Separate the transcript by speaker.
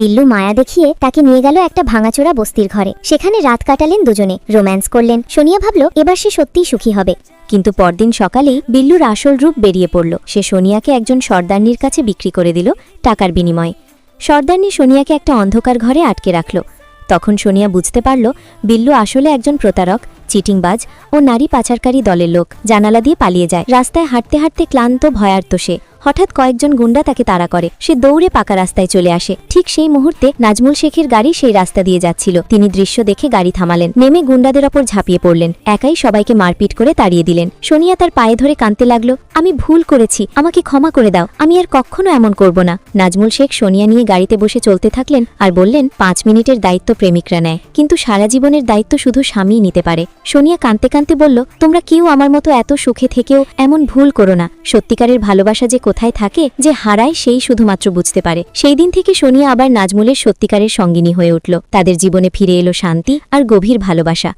Speaker 1: বিল্লু মায়া দেখিয়ে তাকে নিয়ে গেল একটা ভাঙাচোরা বস্তির ঘরে। সেখানে রাত কাটালেন দুজনে। রোম্যান্স করলেন। সোনিয়া ভাবল, এবার সে সত্যিই সুখী হবে। কিন্তু পরদিন সকালেই বিল্লুর আসল রূপ বেরিয়ে পড়ল। সে সোনিয়াকে একজন সর্দারনির কাছে বিক্রি করে দিল টাকার বিনিময়ে। সর্দারনি সোনিয়াকে একটা অন্ধকার ঘরে আটকে রাখল। তখন সোনিয়া বুঝতে পারল, বিল্লু আসলে একজন প্রতারক, চিটিংবাজ ও নারী পাচারকারী দলের লোক। জানালা দিয়ে পালিয়ে যায়। রাস্তায় হাঁটতে হাঁটতে ক্লান্ত, ভয়ার্ত সে। হঠাৎ কয়েকজন গুন্ডা তাকে তাড়া করে। সে দৌড়ে পাকা রাস্তায় চলে আসে। ঠিক সেই মুহূর্তে নাজমুল শেখের গাড়ি সেই রাস্তা দিয়ে যাচ্ছিল। তিনি দৃশ্য দেখে গাড়ি থামালেন। নেমে গুন্ডাদের ওপর ঝাঁপিয়ে পড়লেন। একাই সবাইকে মারপিট করে তাড়িয়ে দিলেন। সোনিয়া তার পায়ে ধরে কাঁদতে লাগল, আমি ভুল করেছি। আমাকে ক্ষমা করে দাও। আমি আর কখনো এমন করব না। নাজমুল শেখ সোনিয়া নিয়ে গাড়িতে বসে চলতে থাকলেন আর বললেন, পাঁচ মিনিটের দায়িত্ব প্রেমিকরা নেয়। কিন্তু সারা জীবনের দায়িত্ব শুধু স্বামীই নিতে পারে। সোনিয়া কাঁদতে কাঁদতে বলল, তোমরা কেউ আমার মতো এত সুখে থেকেও এমন ভুল করো না। সত্যিকারের ভালোবাসা যে কোথায় থাকে যে হারায় সেই শুধুমাত্র বুঝতে পারে। সেই দিন থেকে সোনিয়া আবার নাজমুলের সত্যিকারের সঙ্গিনী হয়ে উঠল। তাদের জীবনে ফিরে এলো শান্তি আর গভীর ভালোবাসা।